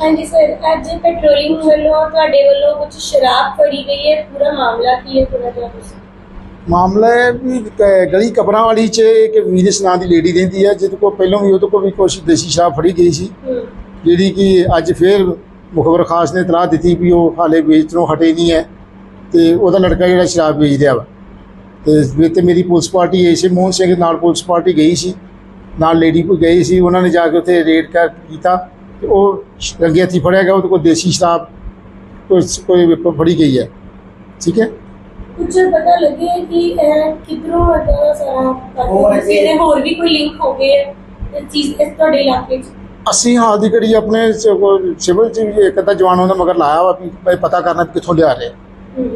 ਹਾਂਜੀ ਸਰ ਅੱਜ ਪੈਟਰੋਲਿੰਗ ਵੱਲੋਂ ਤੁਹਾਡੇ ਵੱਲੋਂ ਕੁਝ ਸ਼ਰਾਬ ਫੜੀ ਗਈ ਹੈ? ਪੂਰਾ ਮਾਮਲਾ ਕੀ ਹੈ ਪੂਰਾ ਜਿਹਾ ਤੁਸੀਂ ਮਾਮਲਾ ਹੈ ਵੀ ਕ- ਗਲੀ ਕਬਰਾਂ ਵਾਲੀ ਚ ਇੱਕ ਵੀਨਸ ਨਾਂ ਦੀ ਲੇਡੀ ਰਹਿੰਦੀ ਹੈ ਜਿਹਦੇ ਕੋਲ ਪਹਿਲਾਂ ਵੀ ਉਹਦੇ ਕੋਲ ਵੀ ਕੁਛ ਦੇਸੀ ਸ਼ਰਾਬ ਫੜੀ ਗਈ ਸੀ। ਹੂੰ। ਜਿਹੜੀ ਕਿ ਅੱਜ ਫੇਰ ਮੁਖਬਰ ਖਾਸ ਨੇ ਇਤਲਾਹ ਦਿੱਤੀ ਵੀ ਉਹ ਹਾਲੇ ਵੇਚਣੋਂ ਹਟੇ ਨਹੀਂ ਹੈ ਤੇ ਉਹਦਾ ਲੜਕਾ ਜਿਹੜਾ ਸ਼ਰਾਬ ਵੇਚ ਰਿਹਾ ਵਾ। ਤੇ ਵੀ ਤੇ ਮੇਰੀ ਪੁਲਿਸ ਪਾਰਟੀ ਐਸੇ ਮੋਹਨ ਸਿੰਘ ਨਾਲ ਪੁਲਿਸ ਪਾਰਟੀ ਗਈ ਸੀ। ਨਾਲ ਲੇਡੀ ਕੋਈ ਗਈ ਸੀ ਉਹਨਾਂ ਨੇ ਜਾ ਕੇ ਉੱਥੇ ਰੇਡ ਕਰ ਕੀਤਾ ਤੇ ਉਹ ਰੰਗੇ ਹੱਥੀ ਫੜਿਆ ਗਿਆ ਉਹਦੇ ਕੋਲ ਦੇਸੀ ਸ਼ਰਾਬ ਕੋਈ ਕੋਈ ਫੜੀ ਗਈ ਹੈ ਠੀਕ ਹੈ ਕੁਝ ਪਤਾ ਲੱਗੇ ਕਿ ਇਹ ਕਿਧਰੋਂ ਦਾ ਸਾਰਾ ਹੋਰ ਕਰਦੇ ਇਹ- ਇਹਦੇ ਹੋਰ ਵੀ ਕੋਈ ਲਿੰਕ ਹੋ ਗਏ ਹੈ ਇਹ ਚੀਜ਼ ਇਸ ਤੁਹਾਡੇ ਇਲਾਕੇ 'ਚ ਅਸੀਂ ਹਾਲ ਦੀ ਘੜੀ ਆਪਣੇ ਸ- ਸਿਵਲ ਚ ਵੀ ਇੱਕ ਅੱਧਾ ਜਵਾਨ ਉਹਦਾ ਮਗਰ ਲਾਇਆ ਵਾ ਵੀ ਭਾਈ ਪਤਾ ਕਰਨਾ ਵੀ ਕਿੱਥੋਂ ਲਿਆ ਰਹੇ ਹੂੰ